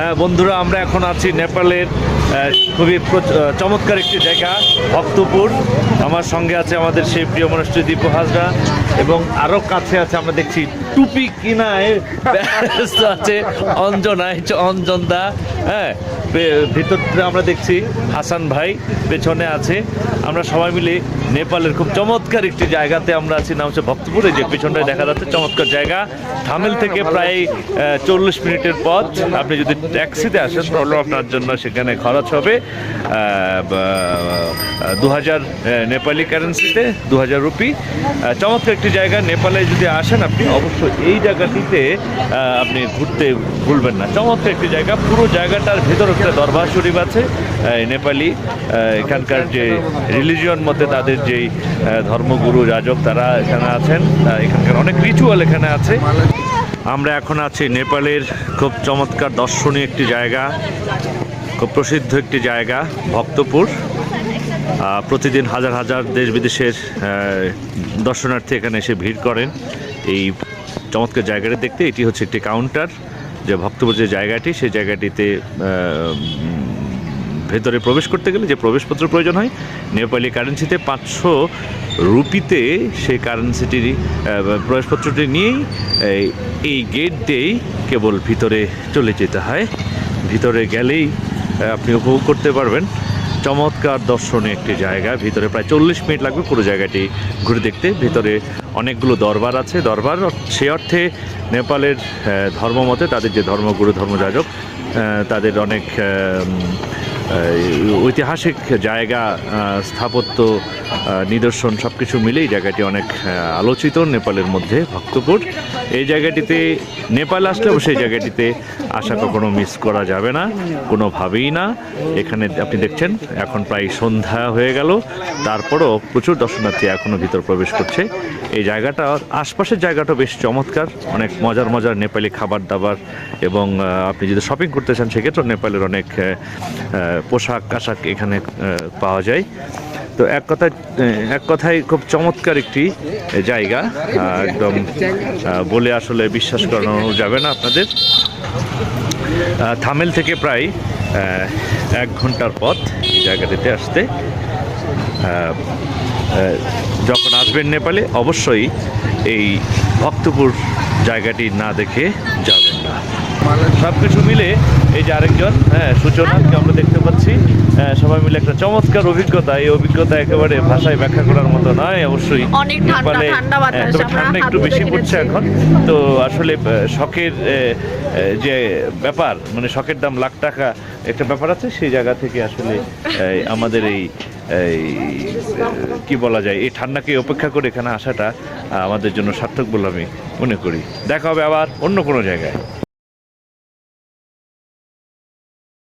হ্যাঁ বন্ধুরা, আমরা এখন আছি নেপালের খুবই চমৎকার একটি জায়গা, ভক্তপুর। আমার সঙ্গে আছে আমাদের সেই প্রিয় মানুষটি দীপু হাজরা এবং আরও কাছে আছে, আমরা দেখছি টুপি কিনায় ব্যস্ত আছে অঞ্জনা অঞ্জন দা হ্যাঁ ভিতরটা আমরা দেখছি, হাসান ভাই পেছনে আছে। আমরা সবাই মিলে নেপালের খুব চমৎকার একটি জায়গাতে আমরা আছি, নাম হচ্ছে ভক্তপুরে যে পেছনটায় দেখা যাচ্ছে চমৎকার জায়গা। থামেল থেকে প্রায় চল্লিশ মিনিটের পথ। আপনি যদি ট্যাক্সিতে আসেন, তাহলে আপনার জন্য সেখানে খরচ হবে। দু হাজার নেপালি কারেন্সিতে দু হাজার রুপি। চমৎকার একটি জায়গা, নেপালে যদি আসেন আপনি, অবশ্যই এই জায়গাটিতে আপনি ঘুরতে ভুলবেন না। চমৎকার একটি জায়গা। পুরো জায়গাটার ভেতর একটা দরবার শরীফ আছে নেপালি এখানকার যে রিলিজিয়ন মতে তাদের যেই ধর্মগুরু যাজক তারা এখানে আছেন। এখানকার অনেক রিচুয়াল এখানে আছে। আমরা এখন আছি নেপালের খুব চমৎকার দর্শনীয় একটি জায়গা, খুব প্রসিদ্ধ একটি জায়গা, ভক্তপুর। প্রতিদিন হাজার হাজার দেশ বিদেশের দর্শনার্থী এখানে এসে ভিড় করেন। এই চমৎকার জায়গাটা দেখতে। এটি হচ্ছে একটি কাউন্টার যে ভক্তপুর যে জায়গাটি সেই জায়গাটিতে ভেতরে প্রবেশ করতে গেলে যে প্রবেশপত্র প্রয়োজন হয় নেপালি কারেন্সিতে পাঁচশো রুপিতে সেই কারেন্সিটির প্রবেশপত্রটি নিয়েই এই, গেট দিয়েই কেবল ভিতরে চলে যেতে হয়। ভিতরে গেলেই আপনি উপভোগ করতে পারবেন। চমৎকার দর্শনীয় একটি জায়গা, ভিতরে প্রায় চল্লিশ মিনিট লাগবে পুরো জায়গাটি ঘুরে দেখতে। ভিতরে অনেকগুলো দরবার আছে। দরবার সে অর্থে নেপালের ধর্ম মতে তাদের যে ধর্মগুরু ধর্মযাজক তাদের অনেক ঐতিহাসিক জায়গা স্থাপত্য নিদর্শন সব কিছু মিলেই জায়গাটি অনেক আলোচিত, নেপালের মধ্যে ভক্তপুর। এই জায়গাটিতে নেপাল আসলে অবশ্যই এই জায়গাটিতে আসা কখনো মিস করা যাবে না, কোনোভাবেই না। এখানে আপনি দেখছেন, এখন প্রায় সন্ধ্যা হয়ে গেল। তারপরও প্রচুর দর্শনার্থী এখনও ভিতর প্রবেশ করছে। এই জায়গাটা, আশপাশের জায়গাটা বেশ চমৎকার, অনেক মজার মজার নেপালি খাবার দাবার এবং আপনি যদি শপিং করতে চান, সেক্ষেত্রেও নেপালের অনেক পোশাক আশাক এখানে পাওয়া যায়। তো এক কথায় এক কথায় খুব চমৎকার একটি জায়গা। একদম বলে আসলে বিশ্বাস করানো যাবে না আপনাদের। থামেল থেকে প্রায় এক ঘণ্টার পথ এই জায়গাটিতে আসতে। যখন আসবেন নেপালে, অবশ্যই এই ভক্তপুর জায়গাটি না দেখে যাবেন না। সব কিছু মিলে এই যে আরেকজন হ্যাঁ সূচনাকে আমরা দেখতে পাচ্ছি। সবাই মিলে একটা চমৎকার অভিজ্ঞতা। এই অভিজ্ঞতা একেবারে ভাষায় ব্যাখ্যা করার মতো নয় অবশ্যই। অনেক ঠান্ডা, হ্যাঁ, তবে ঠান্ডা একটু বেশি পড়ছে এখন। তো আসলে শখের যে ব্যাপার মানে শখের দাম লাখ টাকা একটা ব্যাপার আছে সেই জায়গা থেকে আসলে আমাদের এই এই, কি বলা যায় এই ঠান্ডাকে অপেক্ষা করে এখানে আসাটা আমাদের জন্য সার্থক বলে আমি মনে করি। দেখা হবে আবার অন্য কোনো জায়গায়।